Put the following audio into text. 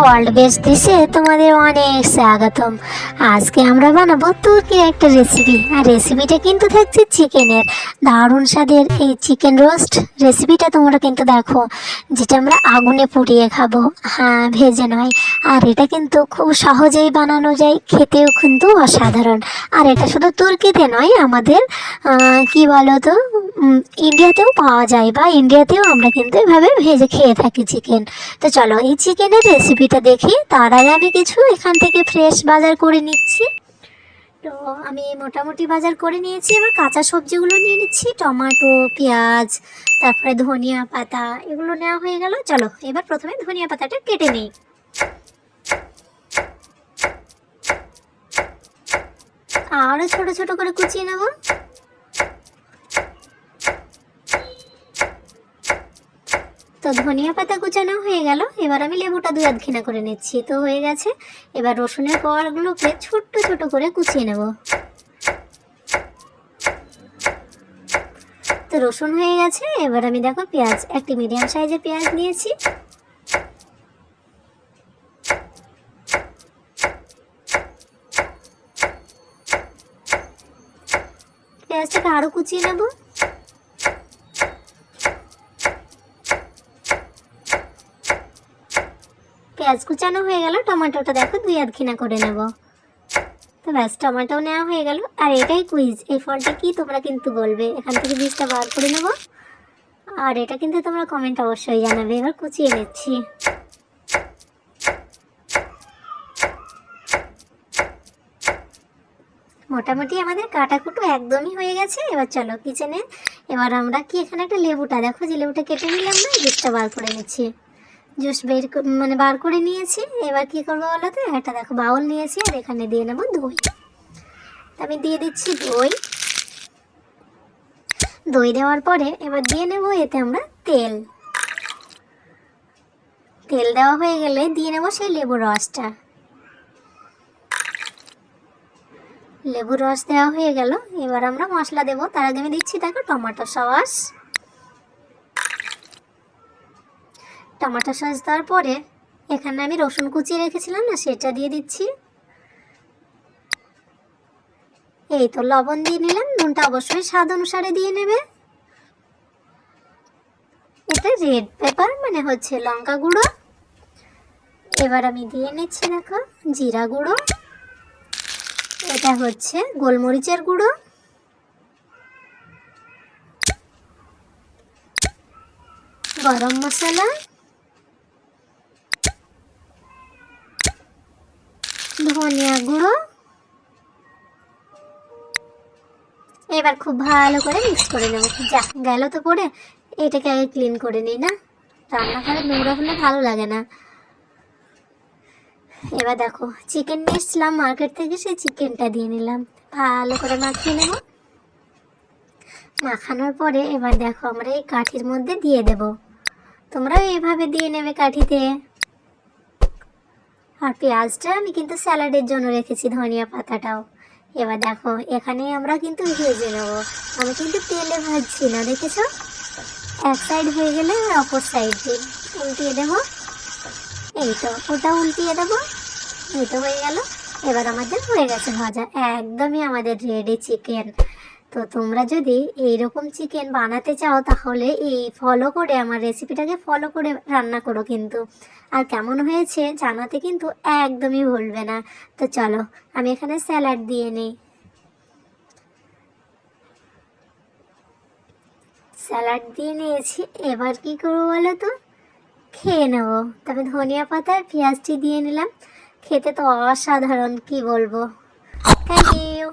World best ডিশে তোমাদের অনেক স্বাগতম। আজকে আমরা বানাবো তুর্কির একটা রেসিপি আর রেসিপিটা কিন্তু থাকছে চিকেনের। দারুণ স্বাদের এই চিকেন রোস্ট রেসিপিটা তোমরা কিন্তু দেখো, যেটা আমরা আগুনে পুড়িয়ে খাব। হ্যাঁ ভেজে নয়। আর এটা কিন্তু খুব সহজেই বানানো যায়, খেতেও কিন্তু অসাধারণ। আর এটা শুধু তুর্কিতে নয়, আমাদের কি বলো তো ইন্ডিয়াতেও পাওয়া যায় বা ইন্ডিয়াতেও আমরা কিন্তু এভাবে ভেজে খেয়ে থাকি চিকেন তো চলো এই চিকেনের রেসিপিটা দেখি। তার আগে আমি কিছু এখান থেকে ফ্রেশ বাজার করে নিচ্ছি। তো আমি মোটামুটি বাজার করে নিয়েছি। এবার কাঁচা সবজিগুলো নিয়ে নিচ্ছি। টমাটো, পেঁয়াজ, তারপরে ধনিয়া পাতা, এগুলো নেওয়া হয়ে গেল। চলো এবার প্রথমে ধনিয়া পাতাটা কেটে নিই। আরও ছোট ছোট করে কুচিয়ে নেব। তো ধনিয়া পাতা কুচানো হয়ে গেল। এবার আমি লেবুটা দুই আধখিনা করে নিচ্ছি। তো হয়ে গেছে। এবার রসুনের কোয়াগুলোকে ছোট্ট ছোট করে কুচিয়ে নেব। তো রসুন হয়ে গেছে। এবার আমি দেখো পেঁয়াজ, একটি মিডিয়াম সাইজের পেঁয়াজ নিয়েছি। পেঁয়াজটাকে আরও কুচিয়ে নেব। পেঁয়াজ কুচানো হয়ে গেল, টমেটোটা দেখো দুই আধখিনা করে নেব। তো ব্যাস, টমেটো নেওয়া হয়ে গেল। আর এটাই কুইজ এই ফলটা কি তোমরা কিন্তু বলবে। এখান থেকে বীজটা বার করে নেব। আর এটা কিন্তু তোমরা কমেন্ট অবশ্যই জানাবে। এবার কুচিয়ে নিচ্ছি। মোটামুটি আমাদের কাটাকুটো একদমই হয়ে গেছে। এবার চলো কিচেনে এবার আমরা কি এখানে একটা লেবুটা, দেখো যে লেবুটা কেটে নিলাম না, বীজটা বার করে নিচ্ছি। জুস বের মানে বার করে নিয়েছি। এবার কি করব বলো তো? একটা দেখো বাউল নিয়েছি, আর এখানে দিয়ে নেব দই। আমি দিয়ে দিচ্ছি দই। দই দেওয়ার পরে এবার দিয়ে নেব এতে আমরা তেল। তেল দেওয়া হয়ে গেলে দিয়ে নেব সেই লেবুর রসটা। লেবুর রস দেওয়া হয়ে গেল। এবার আমরা মশলা দেবো। তার আগে আমি দিচ্ছি দেখো টমেটো সস। টমেটো সস দেওয়ার পরে এখানে আমি রসুন কুচিয়ে রেখেছিলাম না, সেটা দিয়ে দিচ্ছি। এই তো লবণ দিয়ে নিলাম, নুনটা অবশ্যই স্বাদ অনুসারে দিয়ে নেবে। এটা রেড পেপার মানে হচ্ছে লঙ্কা গুঁড়ো। এবার আমি দিয়ে নিচ্ছি দেখো, জিরা গুঁড়ো। এটা হচ্ছে গোলমরিচের গুঁড়ো। গরম মশলা। ধনিয়া গুঁড়ো। এবার খুব ভালো করে মিক্স করে নেব। যা, গেল তো পরে এটাকে আগে ক্লিন করে নিই না? রান্নাঘরে নোংরা হলে ভালো লাগে না। এবার দেখো চিকেন নিয়ে এসছিলাম মার্কেট থেকে সেই চিকেনটা দিয়ে নিলাম। ভালো করে মাখিয়ে নেব। মাখানোর পরে এবার দেখো আমরা এই কাঠির মধ্যে দিয়ে দেব। তোমরাও এইভাবে দিয়ে নেবে কাঠিতে। আর পেঁয়াজটা আমি কিন্তু স্যালাডের জন্য রেখেছি, ধনিয়া পাতাটাও। এবার দেখো, এখানে আমরা কিন্তু ভেজে নেব। আমি কিন্তু তেলে ভাজছি না, দেখেছ? এক সাইড হয়ে গেলে অপর সাইড দিয়ে উল্টিয়ে দেবো। এই তো, ওটা উল্টিয়ে দেবো। এই তো হয়ে গেল। এবার আমাদের হয়ে গেছে ভাজা, একদমই আমাদের রেডি চিকেন তো তোমরা যদি এইরকম চিকেন বানাতে চাও, তাহলে এই ফলো করে আমার রেসিপিটাকে ফলো করে রান্না করো কিন্তু। আর কেমন হয়েছে জানাতে কিন্তু একদমই ভুলবে না। তো চলো, আমি এখানে স্যালাড দিয়ে নিই। স্যালাড দিয়ে নিয়েছি, এবার কি করব বলো তো? খেয়ে নেব। তবে ধনিয়া পাতা আর পেঁয়াজটি দিয়ে নিলাম। খেতে তো অসাধারণ, কি বলব? Thank you